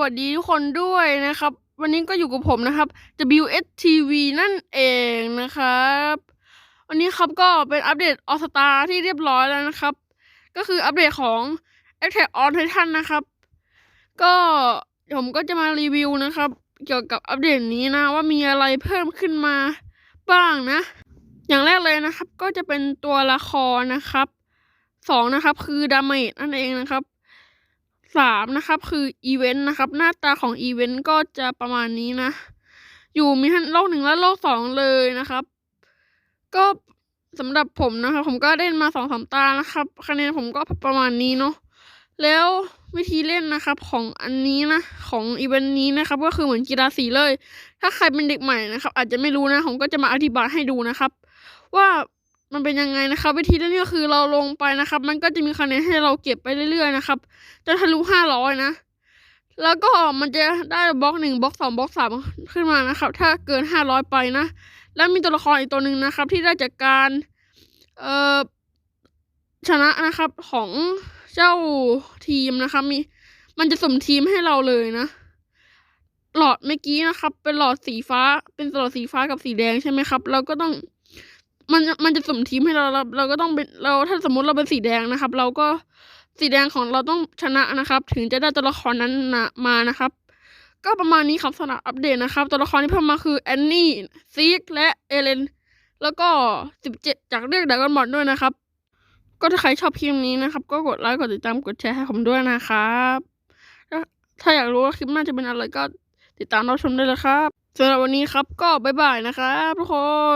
วัสดีทุกคนด้วยนะครับ วันนี้ก็อยู่กับผมนะครับ WSTV นั่นเองนะครับ วันนี้ครับก็เป็นอัปเดตออสตาที่เรียบร้อยแล้วนะครับ ก็คืออัปเดตของ Attack on Titan นะครับ ก็ผมก็จะมารีวิวนะครับ เกี่ยวกับอัปเดตนี้นะ ว่ามีอะไรเพิ่มขึ้นมาบ้างนะ อย่างแรกเลยนะครับ ก็จะเป็นตัวละครนะครับสองนะครับ คือดาเมจนั่นเองนะครับ สามนะครับ คืออีเวนต์นะครับ หน้าตาของอีเวนต์ก็จะประมาณนี้นะ อยู่มีทั้งโลกหนึ่งและโลกสองเลยนะครับ ก็สำหรับผมนะครับ ผมก็เล่นมาสองสามตานะครับ คะแนนผมก็ประมาณนี้เนาะแล้ววิธีเล่นนะครับของอันนี้นะ ของอีเวนต์นี้นะครับ ก็คือเหมือนกีฬาสีเลย ถ้าใครเป็นเด็กใหม่นะครับ อาจจะไม่รู้นะ ผมก็จะมาอธิบายให้ดูนะครับ ว่า มันเป็นยังไงนะครับ วิธีเล่นก็คือเราลงไปนะครับ มันก็จะมีคะแนนให้เราเก็บไปเรื่อยๆนะครับจะทะลุห้าร้อยนะ แล้วก็มันจะได้บล็อกหนึ่งบล็อกสองบล็อกสามขึ้นมานะครับ ถ้าเกินห้าร้อยไปนะ แล้วมีตัวละครอีกตัวหนึ่งนะครับ ที่ได้จากการเอ่อชนะนะครับของเจ้าทีมนะครับ มีมันจะสมทีมให้เราเลยนะหลอดเมื่อกี้นะครับ เป็นหลอดสีฟ้า เป็นหลอดสีฟ้ากับสีแดงใช่ไหมครับ เราก็ต้อง มันมันจะสุ่มทีมให้เราเราเราก็ต้องเป็นเราถ้าสมมติเราเป็นสีแดงนะครับ เราก็สีแดงของเราต้องชนะนะครับ ถึงจะได้ตัวละครนั้นนะมานะครับ ก็ประมาณนี้ครับสำหรับอัปเดตนะครับ ตัวละครที่เพิ่มมาคือแอนนี่ซีกและเอเลนแล้วก็สิบเจ็ดจากเรื่องดากอนบอลด้วยนะครับ ก็ถ้าใครชอบคลิปนี้นะครับ ก็กดไลค์กดติดตามกดแชร์ให้ผมด้วยนะครับถ้าถ้าอยากรู้ว่าคลิปหน้าจะเป็นอะไรก็ติดตามรับชมได้เลยครับสำหรับวันนี้ครับก็บ๊ายบายนะครับทุกคน